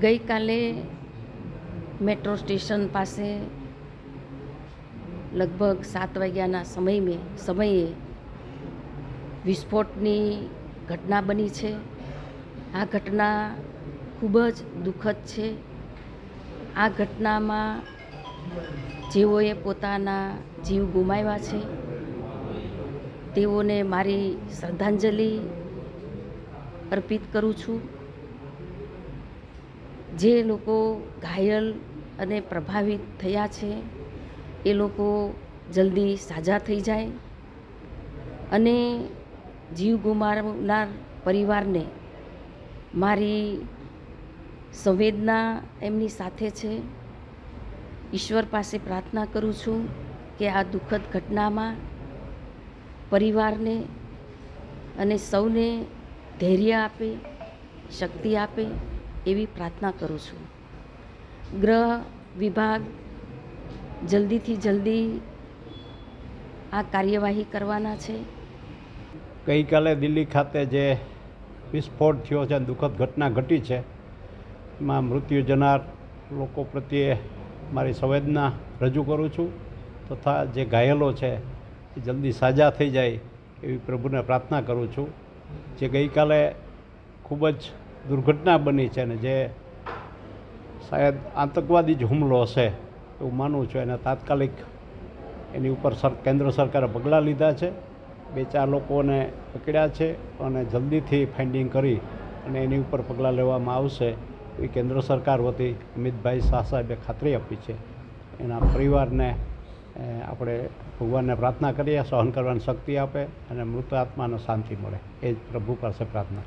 ગઈકાલે metro station પાસે લગભગ સાત વાગ્યાના સમય મેં સમયે વિસ્ફોટની ઘટના બની છે. આ ઘટના ખૂબ જ દુઃખદ છે. આ ઘટનામાં જેઓએ પોતાના જીવ ગુમાવ્યા છે, તેઓને મારી શ્રદ્ધાંજલિ અર્પિત કરું છું. જે લોકો ઘાયલ અને પ્રભાવિત થયા છે, એ લોકો જલ્દી સાજા થઈ જાય અને જીવ ગુમાવનાર પરિવારને મારી સંવેદના એમની સાથે છે. ઈશ્વર પાસે પ્રાર્થના કરું છું કે આ દુઃખદ ઘટનામાં પરિવારને અને સૌને ધૈર્ય આપે, શક્તિ આપે એવી પ્રાર્થના કરું છું. ગ્રહ, વિભાગ, જલ્દીથી જલ્દી આ કાર્યવાહી કરવાના છે. ગઈકાલે દિલ્હી ખાતે જે વિસ્ફોટ થયો છે, દુઃખદ ઘટના ઘટી છે, એમાં મૃત્યુ જનાર લોકો પ્રત્યે મારી સંવેદના રજૂ કરું છું તથા જે ઘાયલો છે, એ જલ્દી સાજા થઈ જાય એવી પ્રભુને પ્રાર્થના કરું છું. જે ગઈકાલે ખૂબ જ દુર્ઘટના બની છે ને જે શાયદ આતંકવાદી જ હુમલો હશે એવું માનું છું. અને તાત્કાલિક એની ઉપર સર, કેન્દ્ર સરકારે પગલાં લીધા છે. બે ચાર લોકોને પકડ્યા છે અને જલ્દીથી ફાઇન્ડિંગ કરી અને એની ઉપર પગલાં લેવામાં આવશે એવી કેન્દ્ર સરકાર વતી અમિતભાઈ શાહ સાહેબે ખાતરી આપી છે. એના પરિવારને આપણે ભગવાનને પ્રાર્થના કરીએ, સહન કરવાની શક્તિ આપે અને મૃત આત્માને શાંતિ મળે. એ જ પ્રભુ પાસે પ્રાર્થના.